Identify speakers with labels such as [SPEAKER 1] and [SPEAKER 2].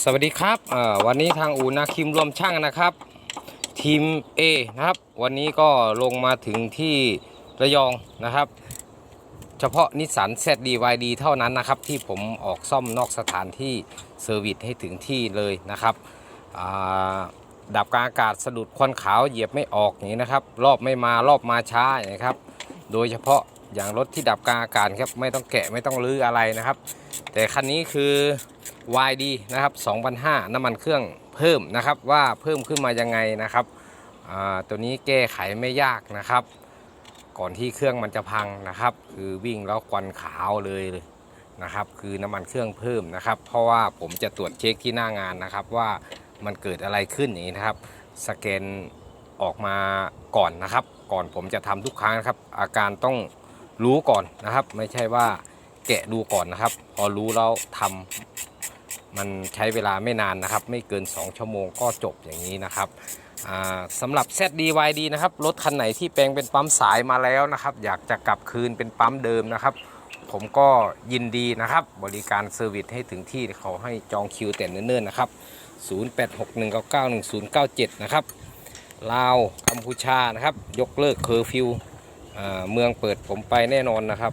[SPEAKER 1] สวัสดีครับวันนี้ทางอูนาคิมรวมช่างนะครับ ทีม A นะครับ วันนี้ก็ลงมาถึงที่ระยองนะครับ เฉพาะนิสสัน ZDYD เท่านั้นนะครับ ที่ผมออกซ่อมนอกสถานที่เซอร์วิสให้ถึงที่เลยนะครับดับกลางอากาศสะดุดควันขาวเหยียบไม่ออกอย่างนี้นะครับ รอบไม่มารอบมาช้านี้ครับ โดยเฉพาะอย่างรถที่ดับกลางอากาศครับไม่ต้องแกะไม่ต้องลื้ออะไรนะครับ แต่คันนี้คือ YD นะครับ2005 น้ำมันเครื่องเพิ่มนะครับ ว่าเพิ่มขึ้นมายังไงนะครับตัวนี้แก้ไขไม่ยากนะครับ ก่อนที่เครื่องมันจะพังนะครับ คือวิ่งแล้วควันขาวเลยนะครับ คือน้ำมันเครื่องเพิ่มนะครับ เพราะว่าผมจะตรวจเช็คที่หน้างานนะครับ ว่ามันเกิดอะไรขึ้นอย่างนี้นะครับ สแกนออกมาก่อนนะครับ ก่อนผมจะทำทุกครั้งนะครับ อาการต้องรู้ก่อนนะครับ ไม่ใช่ว่าแกะดูก่อนนะครับ พอรู้แล้วทำ มันใช้เวลาไม่นานนะครับ ไม่เกิน 2 ชั่วโมงก็จบอย่างนี้นะครับสำหรับ ZDYD นะครับรถคันไหนที่แปลงเป็นปั๊มสายมาแล้วนะครับ อยากจะกลับคืนเป็นปั๊มเดิมนะครับ ผมก็ยินดีนะครับ บริการเซอร์วิสให้ถึงที่เขาให้จองคิวแต่เนิ่นๆนะครับ 0861991097 นะครับลาวกัมพูชานะครับ ยกเลิกเคอร์ฟิวเมืองเปิดผมไปแน่นอนนะครับ